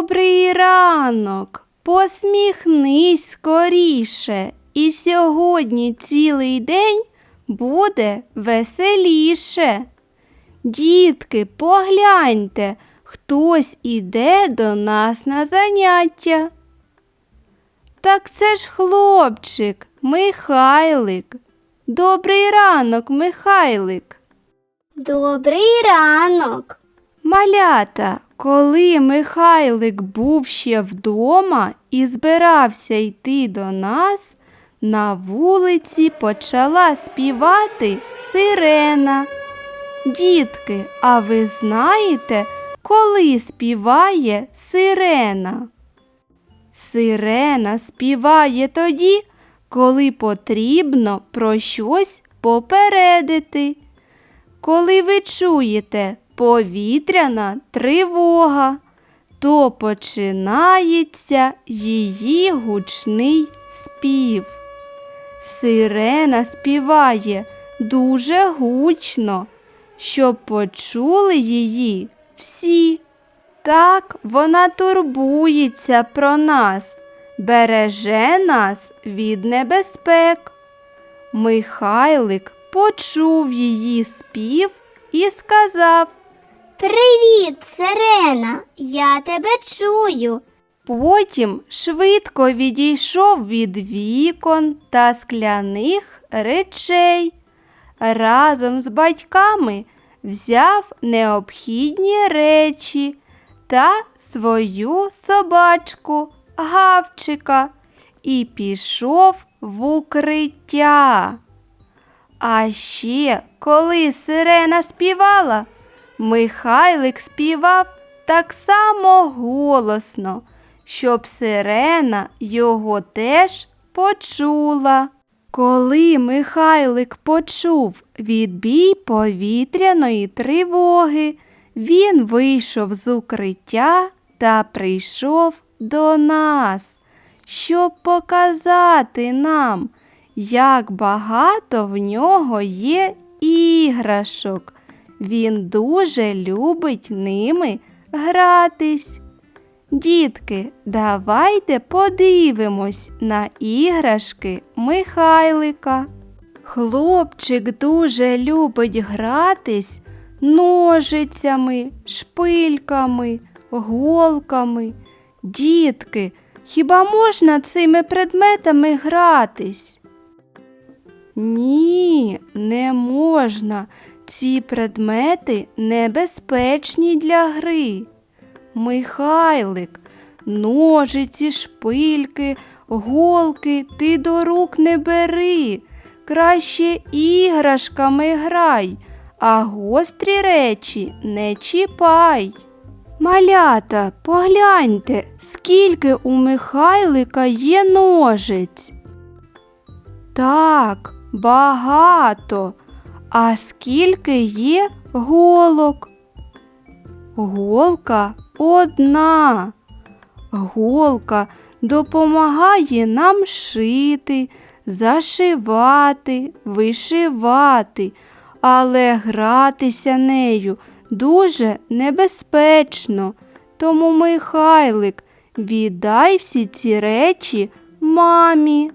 Добрий ранок, посміхнись скоріше, і сьогодні цілий день буде веселіше. Дітки, погляньте, хтось іде до нас на заняття. Так це ж хлопчик, Михайлик. Добрий ранок, Михайлик. Добрий ранок. Малята, коли Михайлик був ще вдома і збирався йти до нас, на вулиці почала співати сирена. Дітки, а ви знаєте, коли співає сирена? Сирена співає тоді, коли потрібно про щось попередити. Коли ви чуєте повітряна тривога, то починається її гучний спів. Сирена співає дуже гучно, щоб почули її всі. Так вона турбується про нас, береже нас від небезпек. Михайлик почув її спів і сказав. Привіт, Сирена. Я тебе чую. Потім швидко відійшов від вікон та скляних речей. Разом з батьками взяв необхідні речі та свою собачку гавчика і пішов в укриття. А ще, коли сирена співала, Михайлик співав так само голосно, щоб сирена його теж почула. Коли Михайлик почув відбій повітряної тривоги, він вийшов з укриття та прийшов до нас, щоб показати нам, як багато в нього є іграшок. Він дуже любить ними гратись. Дітки, давайте подивимось на іграшки Михайлика. Хлопчик дуже любить гратись ножицями, шпильками, голками. Дітки, хіба можна цими предметами гратись? Ні, не можна. Ці предмети небезпечні для гри. Михайлик, ножиці, шпильки, голки ти до рук не бери. Краще іграшками грай, а гострі речі не чіпай. Малята, погляньте, скільки у Михайлика є ножиць. Так, багато. А скільки є голок? Голка одна. Голка допомагає нам шити, зашивати, вишивати, але гратися нею дуже небезпечно. Тому, Михайлик, віддай всі ці речі мамі.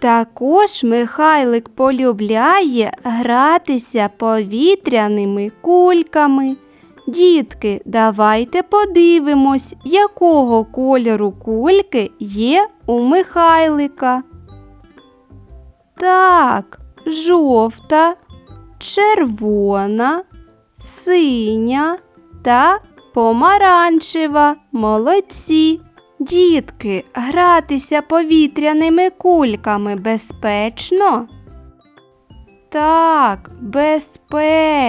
Також Михайлик полюбляє гратися повітряними кульками. Дітки, давайте подивимось, якого кольору кульки є у Михайлика. Так, жовта, червона, синя та помаранчева. Молодці. Дітки, гратися повітряними кульками безпечно? Так, безпечно.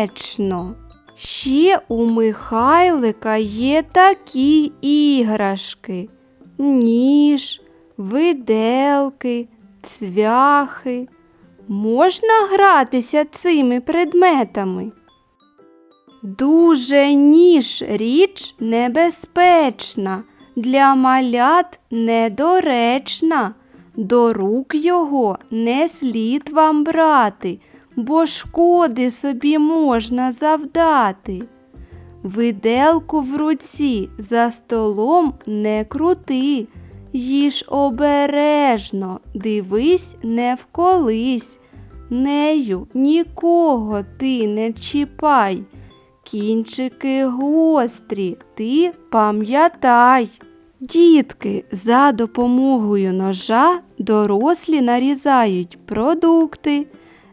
Ще у Михайлика є такі іграшки: ніж, виделки, цвяхи. Можна гратися цими предметами? Дуже ніж річ небезпечна, для малят недоречна. До рук його не слід вам брати, бо шкоди собі можна завдати. Виделку в руці за столом не крути. Їж обережно, дивись, не вколись. Нею нікого ти не чіпай. Кінчики гострі, ти пам'ятай. Дітки, за допомогою ножа дорослі нарізають продукти.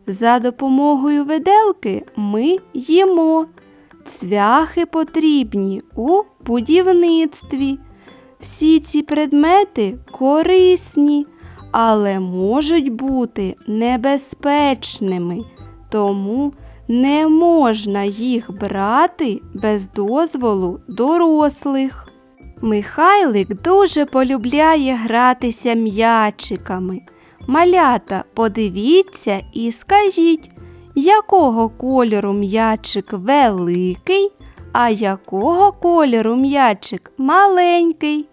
За допомогою виделки ми їмо. Цвяхи потрібні у будівництві. Всі ці предмети корисні, але можуть бути небезпечними, тому не можна їх брати без дозволу дорослих. Михайлик дуже полюбляє гратися м'ячиками. Малята, подивіться і скажіть, якого кольору м'ячик великий, а якого кольору м'ячик маленький.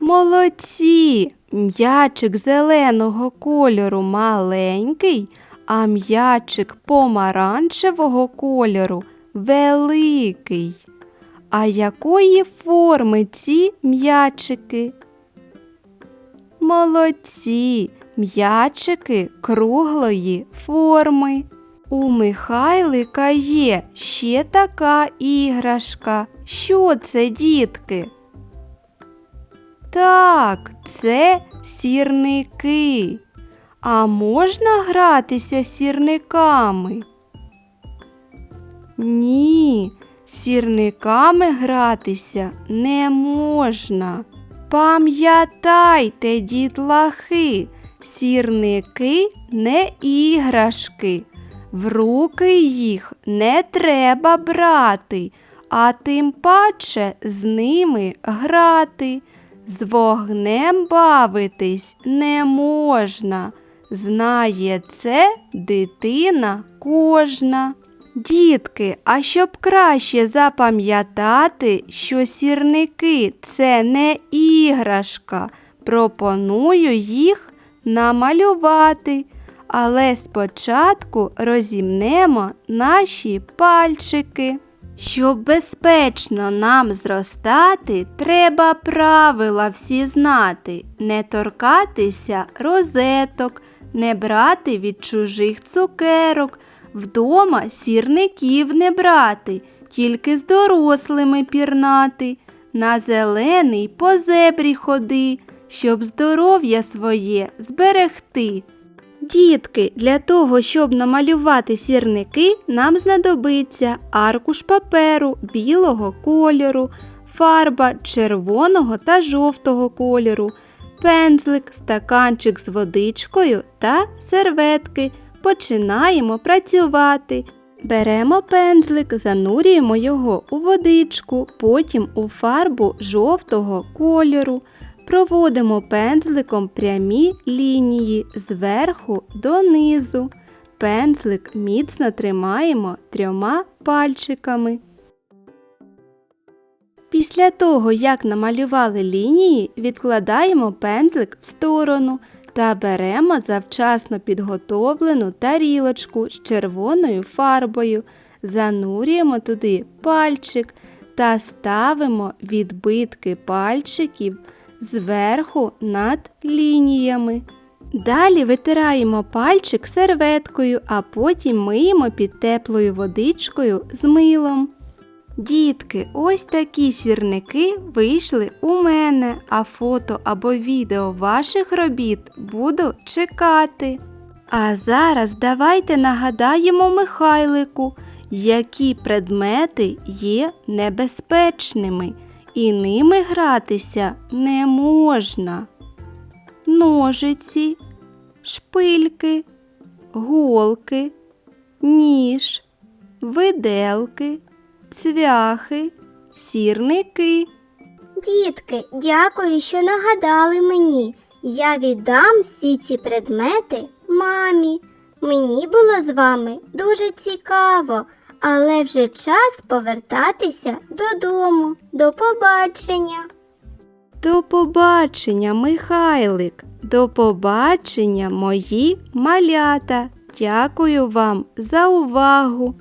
Молодці! М'ячик зеленого кольору маленький, а м'ячик помаранчевого кольору великий. А якої форми ці м'ячики? Молодці, м'ячики круглої форми. У Михайлика є ще така іграшка. Що це, дітки? Так, це сірники. А можна гратися сірниками? Ні, сірниками гратися не можна. Пам'ятайте, дітлахи, сірники не іграшки. В руки їх не треба брати, а тим паче з ними грати. З вогнем бавитись не можна. Знає це дитина кожна. Дітки, а щоб краще запам'ятати, що сірники це не іграшка, пропоную їх намалювати. Але спочатку розімнемо наші пальчики. Щоб безпечно нам зростати, треба правила всі знати, не торкатися розеток, не брати від чужих цукерок, вдома сірників не брати, тільки з дорослими пірнати, на зелений по зебрі ходи, щоб здоров'я своє зберегти. Дітки, для того, щоб намалювати сірники, нам знадобиться аркуш паперу білого кольору, фарба червоного та жовтого кольору, пензлик, стаканчик з водичкою та серветки. Починаємо працювати. Беремо пензлик, занурюємо його у водичку, потім у фарбу жовтого кольору. Проводимо пензликом прямі лінії зверху донизу. Пензлик міцно тримаємо трьома пальчиками. Після того, як намалювали лінії, відкладаємо пензлик в сторону та беремо завчасно підготовлену тарілочку з червоною фарбою, занурюємо туди пальчик та ставимо відбитки пальчиків зверху над лініями. Далі витираємо пальчик серветкою, а потім миємо під теплою водичкою з милом. Дітки, ось такі сірники вийшли у мене, а фото або відео ваших робіт буду чекати. А зараз давайте нагадаємо Михайлику, які предмети є небезпечними, і ними гратися не можна. Ножиці, шпильки, голки, ніж, виделки, цвяхи, сірники. Дітки, дякую, що нагадали мені. Я віддам всі ці предмети мамі. Мені було з вами дуже цікаво, але вже час повертатися додому. До побачення. До побачення, Михайлик. До побачення, мої малята. Дякую вам за увагу.